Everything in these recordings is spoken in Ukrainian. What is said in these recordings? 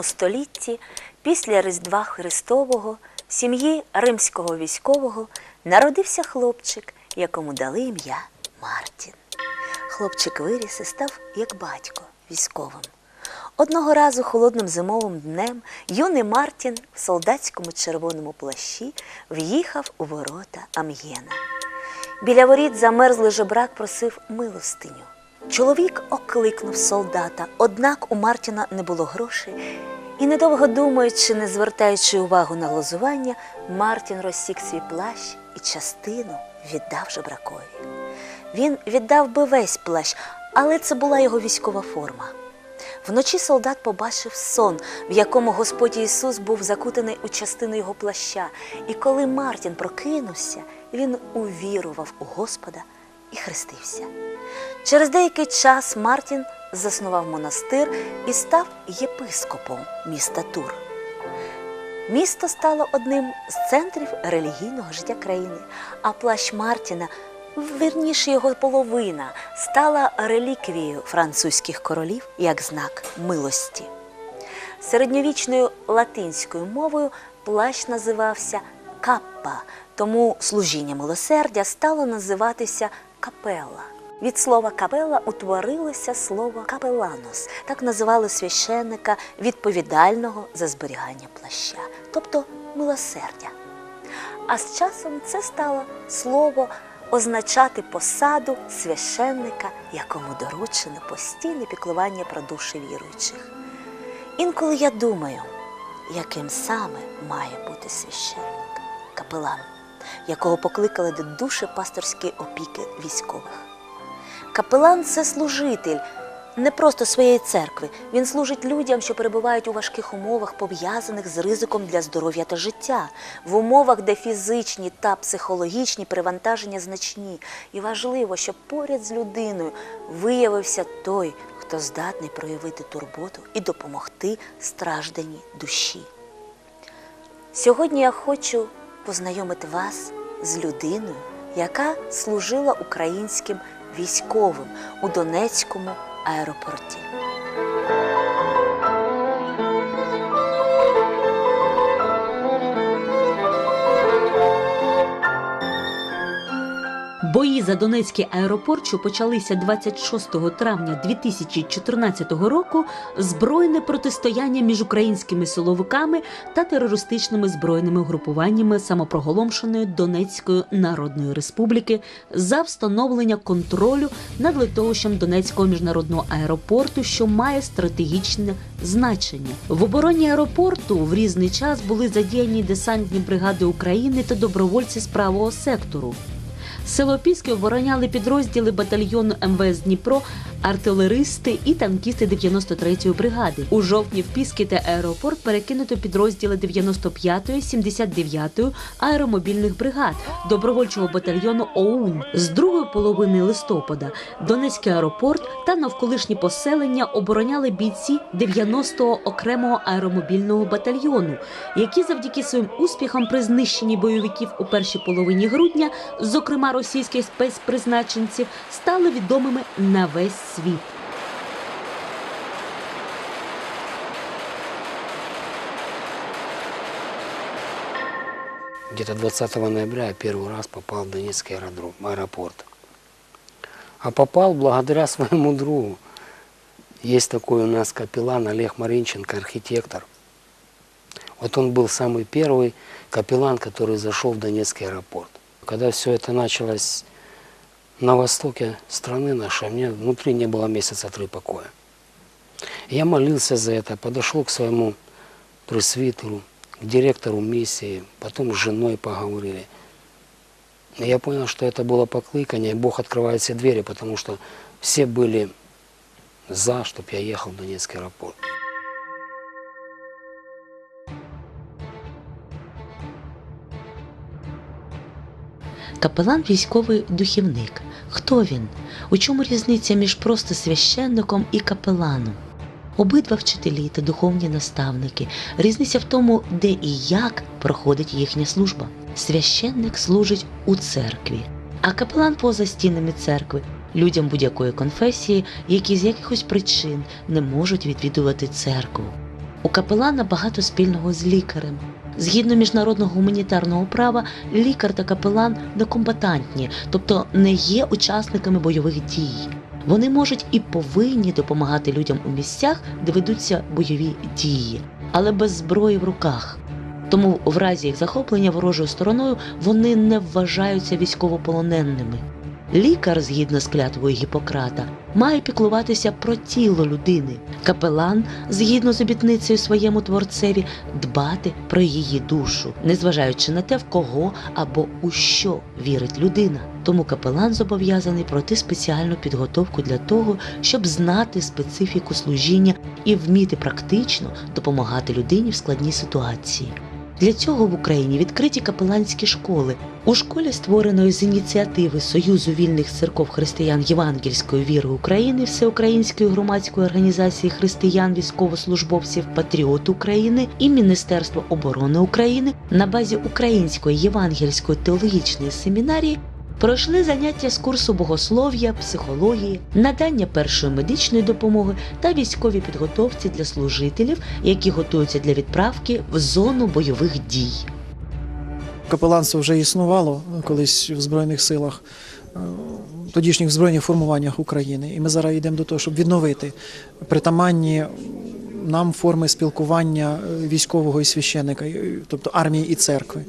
Столітті, після Різдва Христового, в сім'ї римського військового народився хлопчик, якому дали ім'я Мартін. Хлопчик виріс і став як батько військовим. Одного разу холодним зимовим днем юний Мартін в солдатському червоному плащі в'їхав у ворота Амьєна. Біля воріт замерзлий жебрак просив милостиню. Чоловік окликнув солдата, однак у Мартіна не було грошей, і, недовго думаючи, не звертаючи увагу на глузування, Мартін розсік свій плащ і частину віддав жебракові. Він віддав би весь плащ, але це була його військова форма. Вночі солдат побачив сон, в якому Господь Ісус був закутаний у частину його плаща. І коли Мартін прокинувся, він увірував у Господа і хрестився. Через деякий час Мартін заснував монастир і став єпископом міста Тур. Місто стало одним з центрів релігійного життя країни, а плащ Мартіна, вірніше його половина, стала реліквією французьких королів як знак милості. Середньовічною латинською мовою плащ називався каппа, тому служіння милосердя стало називатися капелла. Від слова капелла утворилося слово капеланос. Так називали священника відповідального за зберігання плаща, тобто милосердя. А з часом це стало слово означати посаду священника, якому доручено постійне піклування про душі віруючих. Інколи я думаю, яким саме має бути священник, капелан, якого покликали до душі пасторської опіки військових. Капелан це служитель не просто своєї церкви. Він служить людям, що перебувають у важких умовах, пов'язаних з ризиком для здоров'я та життя, в умовах, де фізичні та психологічні перевантаження значні. І важливо, щоб поряд з людиною виявився той, хто здатний проявити турботу і допомогти стражданій душі. Сьогодні я хочу познайомити вас з людиною, яка служила українським військовим у Донецькому аеропорті. Бої за Донецький аеропорт, що почалися 26 травня 2014 року, збройне протистояння між українськими силовиками та терористичними збройними угрупуваннями самопроголомшеної Донецької Народної Республіки за встановлення контролю над литовищем Донецького міжнародного аеропорту, що має стратегічне значення. В обороні аеропорту в різний час були задіяні десантні бригади України та добровольці з правого сектору. Село Піски обороняли підрозділи батальйону МВС Дніпро, артилеристи і танкісти 93-ї бригади. У жовтні в Піски та аеропорт перекинуто підрозділи 95-ї, 79-ї аеромобільних бригад добровольчого батальйону ОУН з другої половини листопада. Донецький аеропорт та навколишні поселення обороняли бійці 90-го окремого аеромобільного батальйону, які завдяки своїм успіхам при знищенні бойовиків у першій половині грудня, зокрема російських спецпризначенців, стали відомими на весь світ. Где-то 20 ноября я первый раз попал в Донецкий аэродром, аэропорт. А попал благодаря своему другу. Есть такой у нас капеллан Олег Маринченко, архитектор. Вот он был самый первый капеллан, который зашел в Донецкий аэропорт. Когда все это началось на востоке страны нашей, мне внутри не было месяца три покоя. Я молился за это, подошел к своему пресвитеру, к директору миссии, потом с женой поговорили. Я понял, что это было поклыкание, и Бог открывает все двери, потому что все были за, чтобы я ехал в Донецкий аэропорт. Капелан військовий духівник. Хто він? У чому різниця між просто священником і капеланом? Обидва вчителі та духовні наставники. Різниця в тому, де і як проходить їхня служба. Священник служить у церкві, а капелан поза стінами церкви людям будь-якої конфесії, які з якихось причин не можуть відвідувати церкву. У капелана багато спільного з лікарем. Згідно міжнародного гуманітарного права, лікар та капелан некомбатантні, тобто не є учасниками бойових дій. Вони можуть і повинні допомагати людям у місцях, де ведуться бойові дії, але без зброї в руках. Тому в разі їх захоплення ворожою стороною вони не вважаються військовополоненими. Лікар, згідно з клятвою Гіппократа, має піклуватися про тіло людини. Капелан, згідно з обітницею своєму творцеві, дбати про її душу, незважаючи на те, в кого або у що вірить людина. Тому капелан зобов'язаний пройти спеціальну підготовку для того, щоб знати специфіку служіння і вміти практично допомагати людині в складній ситуації. Для цього в Україні відкриті капеланські школи. У школі, створеної з ініціативи Союзу вільних церков християн Євангельської віри України, Всеукраїнської громадської організації християн військовослужбовців Патріот України і Міністерства оборони України на базі Української євангельської теологічної семінарії пройшли заняття з курсу богослов'я, психології, надання першої медичної допомоги та військовій підготовці для служителів, які готуються для відправки в зону бойових дій. Капеланство вже існувало колись в Збройних силах, е, тодішніх збройних формуваннях України. І ми зараз йдемо до того, щоб відновити притаманні нам форми спілкування е, військового і священника, е, тобто армії і церкви.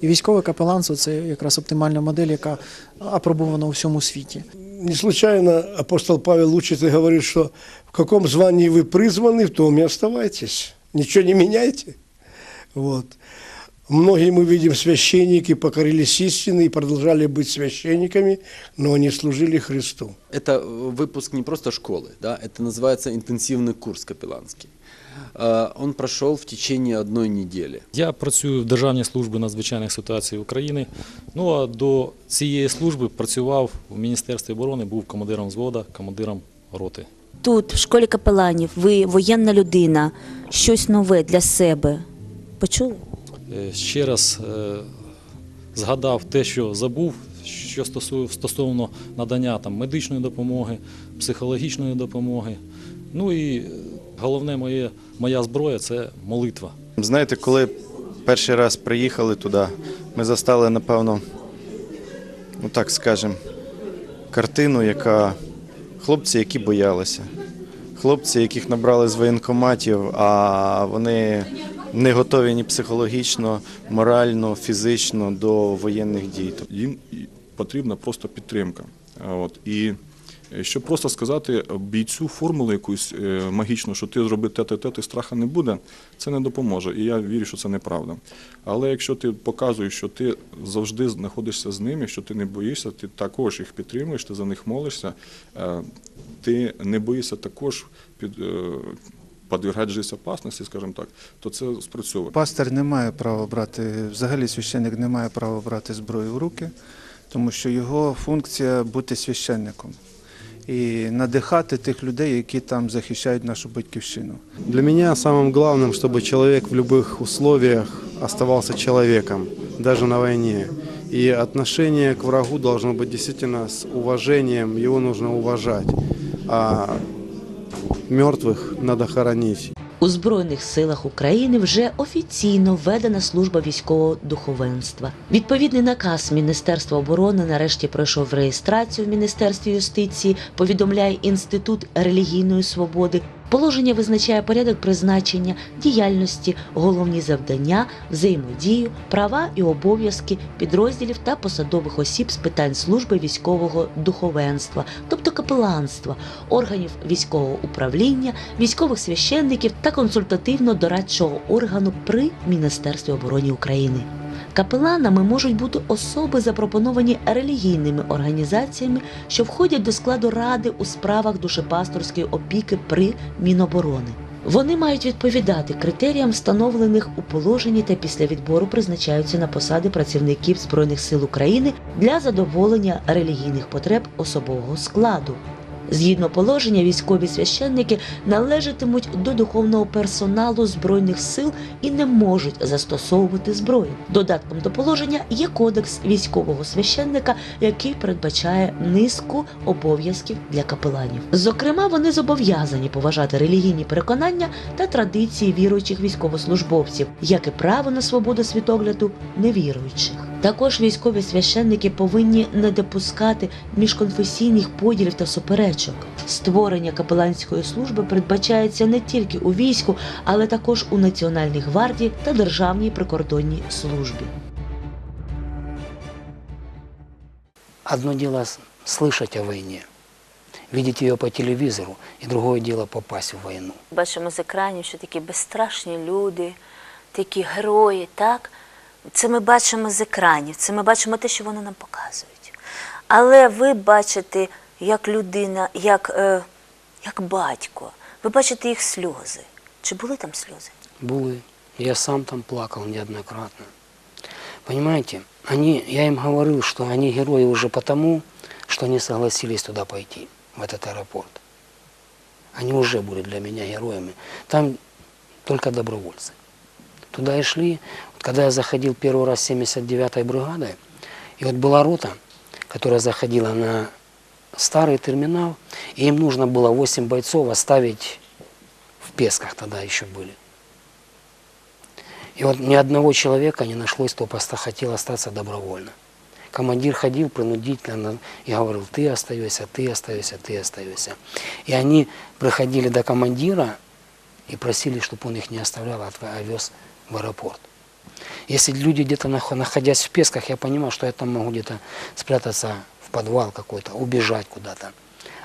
І військове капеланство це якраз оптимальна модель, яка апробована у всьому світі. Не случайно апостол Павел учит и говорит, что в каком звании вы призваны, в том и оставайтесь. Ничего не меняйте. Вот. Многие мы видим священники покорились истине и продолжали быть священниками, но они служили Христу. Это э, выпуск не просто школы, да, это называется интенсивный курс капелланский. Э, Он прошел в течение одной недели. Я працюю в Державній службі надзвичайних ситуацій України. Ну а до цієї служби працював в Міністерстві оборони, був командиром взвода, командиром роти. Тут, в школі капеланів, ви воєнна людина, щось нове для себе. Почули? Е, Ще раз е, згадав те, що забув, що стосовно надання там, медичної допомоги, психологічної допомоги. Ну і головне моє, моя зброя це молитва. Знаєте, коли перший раз приїхали туди, ми застали, напевно, ну так скажемо, картину, яка хлопці, які боялися. Хлопці, яких набрали з воєнкоматів, а вони не готові ні психологічно, морально, фізично до воєнних дій. їм потрібна просто підтримка. От. І щоб просто сказати бійцю формулу якусь е, магічну, що ти зроби те, те, те, ти страха не буде, це не допоможе. І я вірю, що це неправда. Але якщо ти показуєш, що ти завжди знаходишся з ними, що ти не боїшся, ти також їх підтримуєш, ти за них молишся, е, ти не боїшся також під. е, опасності, скажімо так, то це спрацьовує. Пастор не має права брати, взагалі священник не має права брати зброю в руки, тому що його функція бути священником і надихати тих людей, які там захищають нашу батьківщину. Для меня самым главным, чтобы человек в любых условиях оставался человеком, даже на войне. И отношение к врагу должно быть действительно с уважением, его нужно уважать. А мертвых надо хоронить. У Збройних силах України вже офіційно введена служба військового духовенства. Відповідний наказ Міністерства оборони нарешті пройшов реєстрацію в Міністерстві юстиції. Повідомляє Інститут релігійної свободи. Положення визначає порядок призначення, діяльності, головні завдання, взаємодію, права і обов'язки підрозділів та посадових осіб з питань служби військового духовенства, тобто капеланства, органів військового управління, військових священників та консультативно-дорадчого органу при Міністерстві оборони України. Капеланами можуть бути особи, запропоновані релігійними організаціями, що входять до складу ради у справах душепасторської опіки при Міноборони. Вони мають відповідати критеріям, встановлених у положенні та після відбору призначаються на посади працівників Збройних сил України для задоволення релігійних потреб особового складу. Згідно положення, військові священники належатимуть до духовного персоналу збройних сил і не можуть застосовувати зброю. Додатком до положення є кодекс військового священника, який передбачає низку обов'язків для капеланів. Зокрема, вони зобов'язані поважати релігійні переконання та традиції віруючих військовослужбовців, як і право на свободу світогляду невіруючих. Також військові священники повинні не допускати міжконфесійних поділів та суперечок. Створення капеланської служби передбачається не тільки у війську, але також у Національній гвардії та Державній прикордонній службі. Одно дело слышать о войне, видеть ее по телевизору, и другое дело попасть в войну. Бачимо з екранів, що такі безстрашні люди, такі герої, так? Це ми бачимо з екранів, це ми бачимо те, що вони нам показують. Але ви бачите, як людина, як, е, як батько, ви бачите їх сльози. Чи були там сльози? Були. Я сам там плакал неоднократно. Понимаете, они, я им говорил, что они герои уже потому, что они согласились туда пойти, в этот аэропорт. Они уже были для меня героями. Там только добровольцы. Туда и шли. Когда я заходил первый раз с 79-й бригадой, и вот была рота, которая заходила на старый терминал, и им нужно было 8 бойцов оставить в Песках тогда еще были. И вот ни одного человека не нашлось, кто просто хотел остаться добровольно. Командир ходил принудительно и говорил, ты остаешься, ты остаешься, ты остаешься. И они приходили до командира и просили, чтобы он их не оставлял, а вез в аэропорт. Если люди где-то, нах- находясь в Песках, я понимал, что я там могу где-то спрятаться в подвал какой-то, убежать куда-то.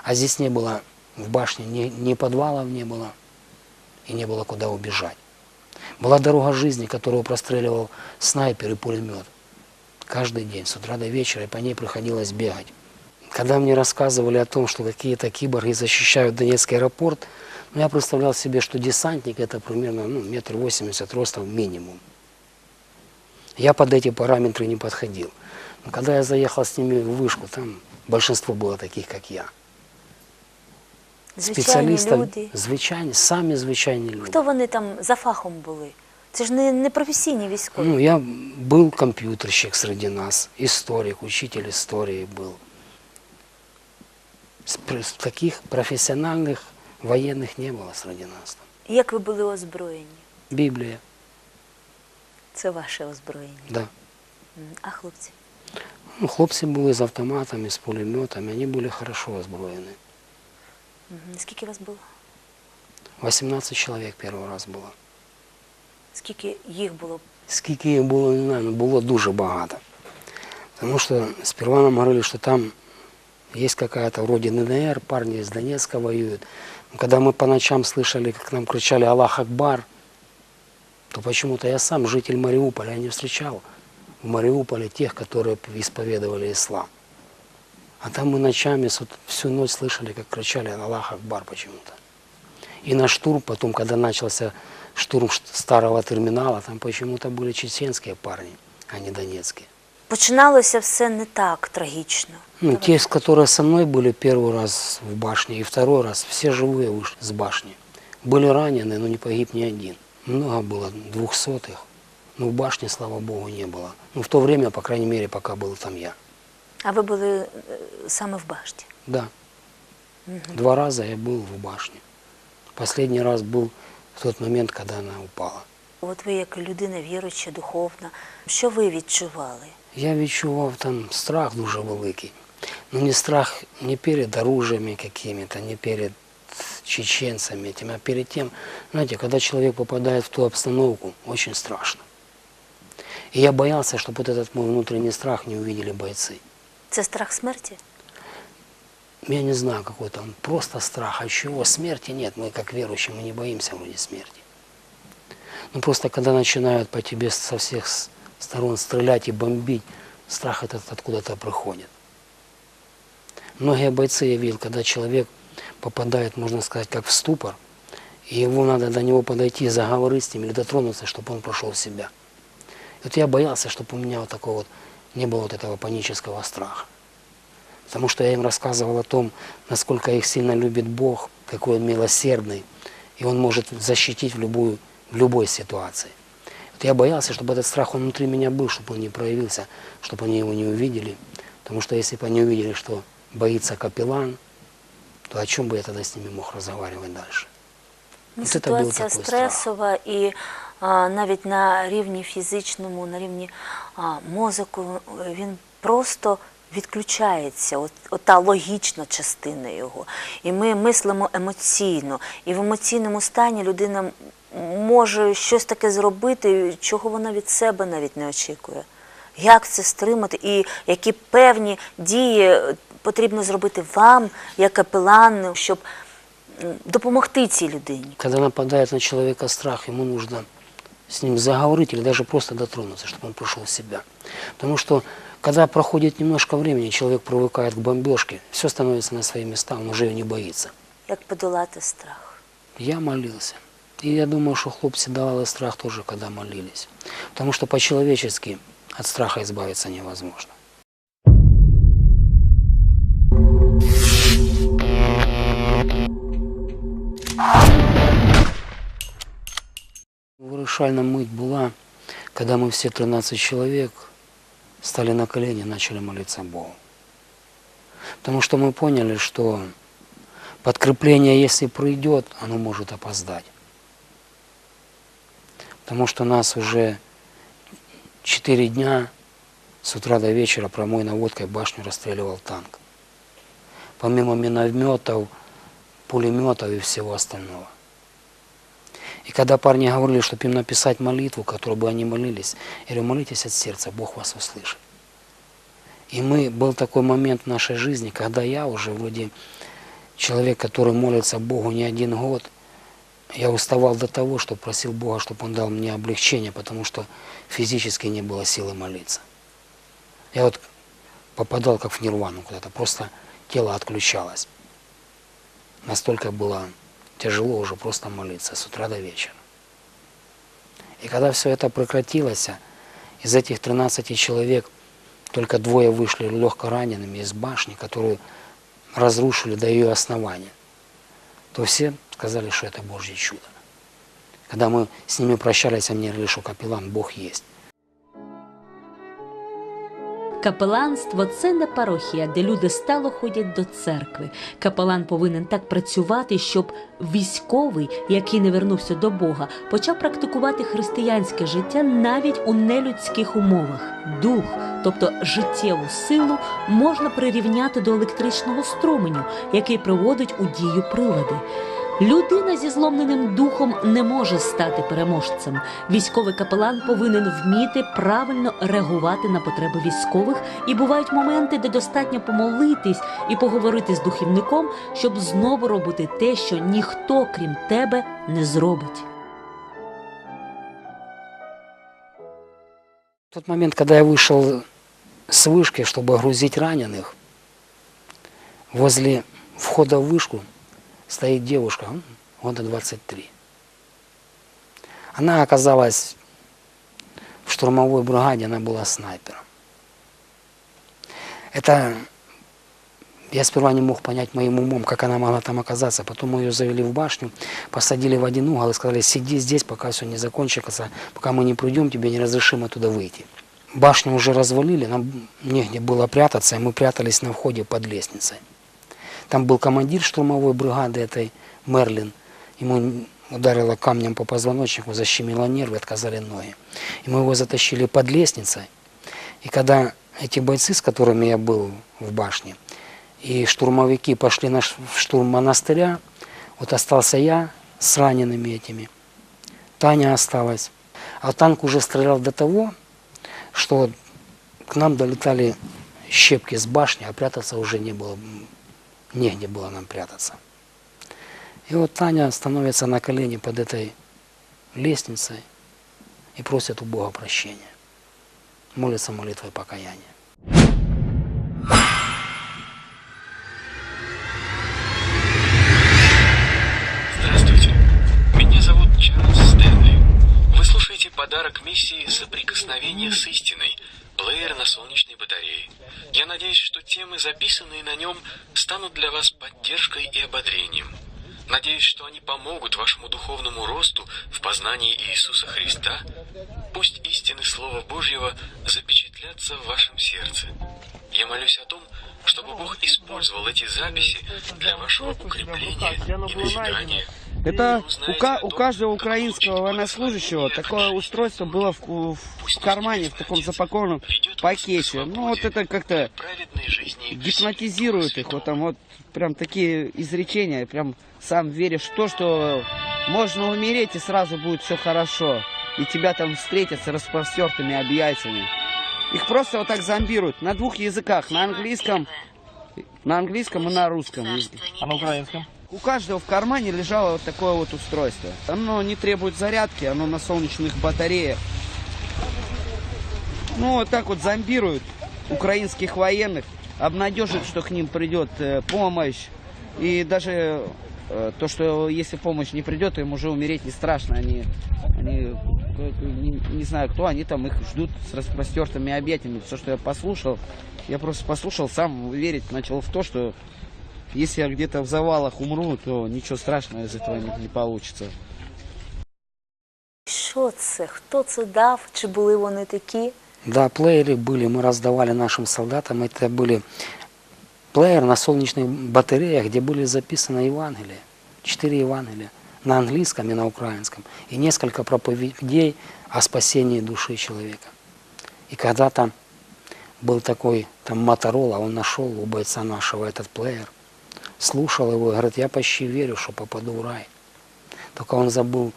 А здесь не было в башне, ни, ни подвалов не было, и не было куда убежать. Была дорога жизни, которую простреливал снайпер и пулемет. Каждый день, с утра до вечера, и по ней приходилось бегать. Когда мне рассказывали о том, что какие-то киборги защищают Донецкий аэропорт, ну, я представлял себе, что десантник это примерно ну, метр восемьдесят ростом минимум. Я под эти параметры не подходил. Но когда я заехал с ними в вышку, там большинство было таких, как я. Звичайні Спеціалістів, люди. звичайні, самі звичайні люди. Хто вони там за фахом були? Це ж не, не професійні військові. Ну, я был компьютерщик среди нас, историк, учитель истории был. С- пр- с Таких профессиональных военных не было среди нас. Як ви були озброєні? Библия, Це ваше озброєння. да. М, А хлопці? Ну, хлопцы были с автоматами, с пулеметами, они были хорошо озброены. Мгм. Скільки вас було? 18 человек первый раз было. Скільки їх було? Скільки їх було, не знаю, ну було дуже багато. Тому що сперва нам говорили, що там есть какая-то вроде ДНР, парни из Донецка воюют. Но когда мы по ночам слышали, как нам кричали «Аллах Акбар», то почему-то я сам, житель Мариуполя, я не встречал в Мариуполе тех, которые исповедовали ислам. А там мы ночами всю ночь слышали, как кричали «Аллах Акбар» почему-то. И на штурм потом, когда начался штурм старого терминала, там почему-то были чеченские парни, а не донецкие. Починалося все не так трагічно. Ну, те, которые со мной были первый раз в башне и второй раз, все живые вышли с башни. Были ранены, но не погиб ни один. Много было двухсотых, но в башне, слава богу, не было. Ну, в то время, по крайней мере, пока был там я. А ви були е, саме в башті. Да. Два раза я был в башне. Последний раз был в тот момент, когда она упала. От ви як людина віруюча, духовна. Що ви відчували? Я відчував там страх дуже великий. Ну не страх не перед оружиями какими-то, не перед чеченцами этим, а перед тем, знаете, когда человек попадает в ту обстановку, очень страшно. И я боялся, чтобы вот этот мой внутренний страх не увидели бойцы. Це страх смерті? Я не знаю, какой там просто страх. А чего? Смерти нет. Мы как верующие, мы не боимся вроде смерти. Ну просто когда начинают по тебе со всех сторон стрелять и бомбить, страх этот откуда-то приходит. Многие бойцы я видел, когда человек попадает, можно сказать, как в ступор, и его надо до него подойти, заговорить с ним или дотронуться, чтобы он прошел в себя. И вот я боялся, чтобы у меня вот такого вот не было вот этого панического страха. Потому что я им рассказывал о том, насколько их сильно любит Бог, какой он милосердный, и он может защитить в, любую, в любой ситуации. Вот я боялся, чтобы этот страх он внутри меня был, чтобы он не проявился, чтобы они его не увидели. Потому что если бы они увидели, что боится капеллан, то о чем бы я тогда с ними мог разговаривать дальше? Ну, От це був ситуація стресова і а, навіть на рівні фізичному, на рівні а, мозку він просто відключається, от, от та логічна частина його. І ми мислимо емоційно. І в емоційному стані людина може щось таке зробити, чого вона від себе навіть не очікує. Як це стримати і які певні дії потрібно зробити вам, як капелану, щоб м, допомогти цій людині? Когда нападает на человека страх, ему нужно с ним заговорить или даже просто дотронуться, чтобы он пришел в себя. Потому что, когда проходит немножко времени, человек привыкает к бомбежке, все становится на свои места, он уже ее не боится. Як подолати страх? Я молился. И я думаю, что хлопцы давали страх тоже, когда молились. Потому что по-человечески от страха избавиться невозможно. Вирішальна мить була, когда мы все 13 человек стали на колени и начали молиться Богу. Потому что мы поняли, что подкрепление, если придет, оно может опоздать. Потому что нас уже 4 дня с утра до вечера промой наводкой башню расстреливал танк. Помимо минометов, пулеметов и всего остального. И когда парни говорили, чтобы им написать молитву, которую бы они молились, я говорю, молитесь от сердца, Бог вас услышит. И мы, был такой момент в нашей жизни, когда я уже вроде человек, который молится Богу не один год, я уставал до того, что просил Бога, чтобы Он дал мне облегчение, потому что физически не было силы молиться. Я вот попадал как в нирвану куда-то, просто тело отключалось. Настолько было тяжело уже просто молиться с утра до вечера. И когда все это прекратилось, из этих 13 человек только двое вышли легко ранеными из башни, которую разрушили до ее основания, то все сказали, что это Божье чудо. Когда мы с ними прощались, они говорили, что капеллан Бог есть. Капеланство це не парохія, де люди стало ходять до церкви. Капелан повинен так працювати, щоб військовий, який не вернувся до Бога, почав практикувати християнське життя навіть у нелюдських умовах. Дух, тобто життєву силу, можна прирівняти до електричного струменю, який приводить у дію прилади. Людина зі зломленим духом не може стати переможцем. Військовий капелан повинен вміти правильно реагувати на потреби військових, і бувають моменти, де достатньо помолитись і поговорити з духівником, щоб знову робити те, що ніхто, крім тебе, не зробить. В тот момент, когда я вышел с вышки, чтобы грузить раненых, возле входа в вышку стоит девушка, года 23. Она оказалась в штурмовой бригаде, она была снайпером. Это я сперва не мог понять моим умом, как она могла там оказаться. Потом мы ее завели в башню, посадили в один угол и сказали, сиди здесь, пока все не закончится, пока мы не придем, тебе не разрешим оттуда выйти. Башню уже развалили, нам негде было прятаться, и мы прятались на входе под лестницей. Там был командир штурмовой бригады этой, Мерлин. Ему ударило камнем по позвоночнику, защемило нервы, отказали ноги. И мы его затащили под лестницей. И когда эти бойцы, с которыми я был в башне, и штурмовики пошли на штурм монастыря, вот остался я с ранеными этими. Таня осталась. А танк уже стрелял до того, что к нам долетали щепки с башни, а прятаться уже не было, негде было нам прятаться. И вот Таня становится на колени под этой лестницей и просит у Бога прощения. Молится молитвой покаяния. Здравствуйте. Меня зовут Чарльз Стэнли. Вы слушаете подарок миссии «Соприкосновение с истиной» плеер на солнечной батарее. Я надеюсь, что темы, записанные на нем, станут для вас поддержкой и ободрением. Надеюсь, что они помогут вашему духовному росту в познании Иисуса Христа. Пусть истины Слова Божьего запечатлятся в вашем сердце. Я молюсь о том, чтобы Бог использовал эти записи для вашего укрепления и назидания. Это у, у каждого украинского военнослужащего такое устройство было в, в кармане, в таком запакованном пакете. Ну вот это как-то гипнотизирует их. Вот там вот прям такие изречения, прям сам веришь в то, что можно умереть и сразу будет все хорошо. И тебя там встретят с распростертыми объятиями. Их просто вот так зомбируют на двух языках, на английском, на английском и на русском. А на українському? У каждого в кармане лежало вот такое вот устройство. Оно не требует зарядки, оно на солнечных батареях. Ну, вот так вот зомбируют украинских военных, обнадеживают, что к ним придет э, помощь. И даже э, то, что если помощь не придет, им уже умереть не страшно. Они, они не, не знаю кто, они там их ждут с распростертыми объятиями. Все, что я послушал, я просто послушал, сам верить начал в то, что если я где-то в завалах умру, то ничего страшного из этого не, не получится. Що це? Хто це дав? Чи були вони такі? Да, плееры были, мы раздавали нашим солдатам. Это были плеер на солнечных батареях, где были записаны Евангелия. Четыре Евангелия на английском и на украинском. И несколько проповедей о спасении души человека. И когда там был такой там Моторола, он нашел у бойца нашего этот плеер, слушал его и говорит, я почти верю, что попаду в рай. Только он забыл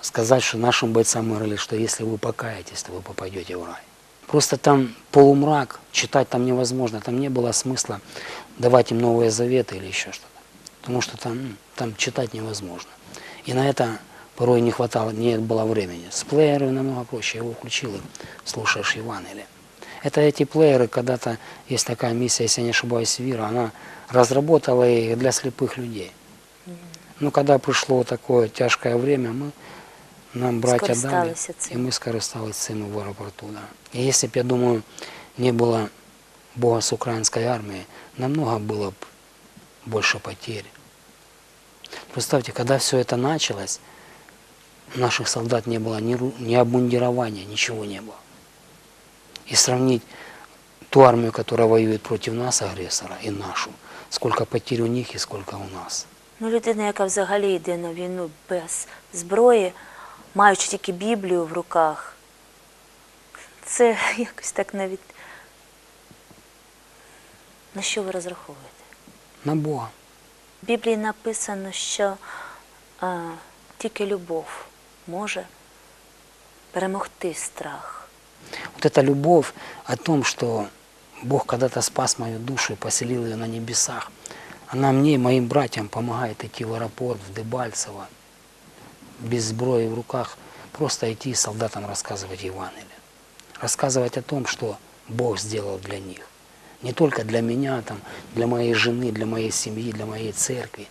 сказать, что нашим бойцам говорили, что если вы покаетесь, то вы попадете в рай. Просто там полумрак, читать там невозможно, там не было смысла давать им новые заветы или еще что-то. Потому что там, м, там читать невозможно. И на это порой не хватало, не было времени. С плеером намного проще, его включил слушаешь Евангелие. Это эти плееры, когда-то есть такая миссия, если я не ошибаюсь, Вира, она разработала их для слепых людей. Ну, когда пришло такое тяжкое время, мы, нам братья дали, и мы скористались цим в аэропорту. Да. И если бы, я думаю, не было Бога с украинской армией, намного было бы больше потерь. Представьте, когда все это началось, у наших солдат не было ни, ни обмундирования, ничего не было. И сравнить ту армию, которая воюет против нас, агрессора, и нашу, сколько потерь у них и сколько у нас. Ну, людина, яка взагалі йде на війну без зброї, маючи тільки Біблію в руках, це якось так навіть. На що ви розраховуєте? На Бога. В Біблії написано, що а, тільки любов може перемогти страх. Вот эта любовь о том, что Бог когда-то спас мою душу и поселил ее на небесах, она мне и моим братьям помогает идти в аэропорт, в Дебальцево, без сброи в руках, просто идти и солдатам рассказывать Евангелие. Рассказывать о том, что Бог сделал для них. Не только для меня, там, для моей жены, для моей семьи, для моей церкви,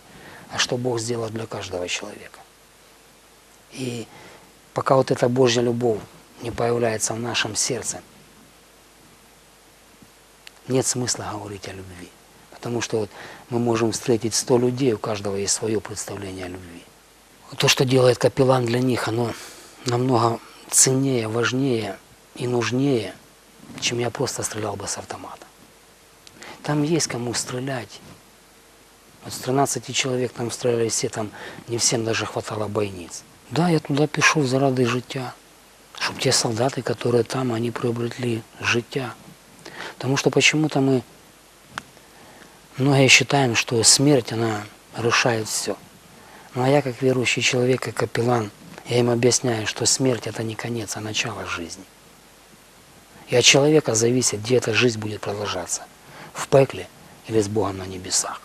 а что Бог сделал для каждого человека. И пока вот эта Божья любовь не появляется в нашем сердце, нет смысла говорить о любви. Потому что вот мы можем встретить 100 людей, у каждого есть свое представление о любви. То, что делает капеллан для них, оно намного ценнее, важнее и нужнее, чем я просто стрелял бы с автомата. Там есть кому стрелять. Вот с 13 человек там стреляли все, там не всем даже хватало бойниц. Да, я туда пішов заради життя. Щоб ті солдати, которые там, они приобрели життя. Потому что почему-то мы многие считаем, что смерть, она решает все. Ну а я, как верующий человек, как капеллан, я им объясняю, что смерть это не конец, а начало жизни. И от человека зависит, где эта жизнь будет продолжаться. В пекле или с Богом на небесах.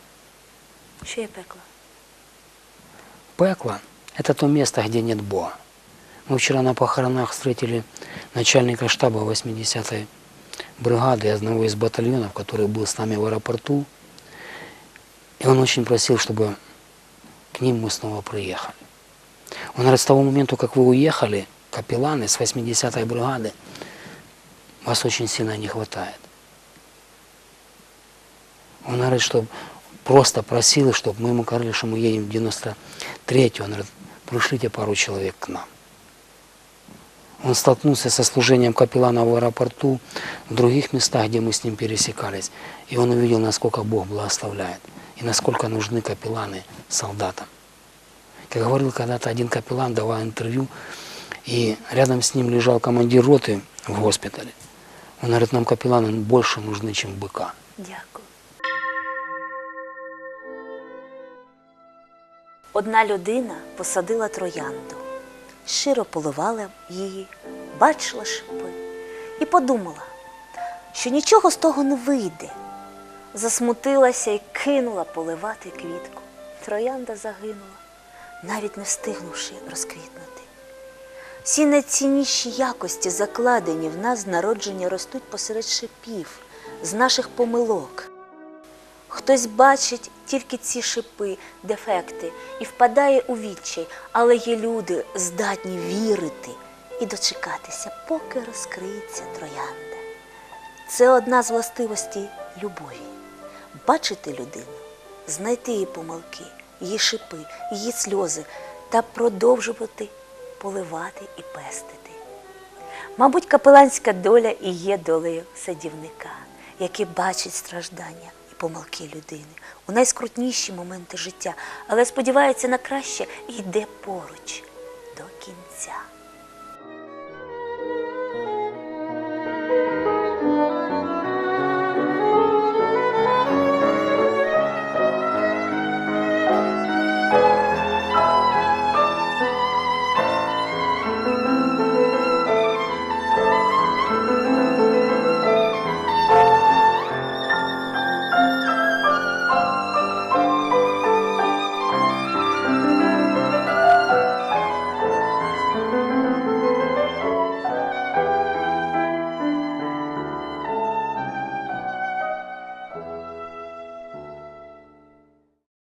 Є пекло? Пекло – это то место, где нет Бога. Мы вчера на похоронах встретили начальника штаба 80-й бригады, одного из батальонов, который был с нами в аэропорту. И он очень просил, чтобы к ним мы снова приехали. Он говорит, с того момента, как вы уехали, капелланы с 80-й бригады, вас очень сильно не хватает. Он говорит, что просто просил, чтобы мы ему говорили, что мы едем в 93-й. Он говорит, пришлите пару человек к нам. Он столкнулся со служением капеллана в аэропорту, в других местах, где мы с ним пересекались. И он увидел, насколько Бог благословляет и насколько нужны капелланы солдатам. Как говорил когда-то один капеллан, давая интервью, и рядом с ним лежал командир роты в госпитале. Он говорит, нам капелланы больше нужны, чем быка. Дякую. Одна людина посадила троянду, щиро поливала її, бачила шипи і подумала, що нічого з того не вийде. Засмутилася і кинула поливати квітку. Троянда загинула, навіть не встигнувши розквітнути. Всі найцінніші якості, закладені в нас з народження, ростуть посеред шипів, з наших помилок. Хтось бачить тільки ці шипи, дефекти і впадає у відчай, але є люди, здатні вірити і дочекатися, поки розкриється троянда. Це одна з властивостей любові бачити людину, знайти її помилки, її шипи, її сльози та продовжувати поливати і пестити. Мабуть, капеланська доля і є долею садівника, який бачить страждання помилки людини у найскрутніші моменти життя, але сподівається на краще і йде поруч до кінця.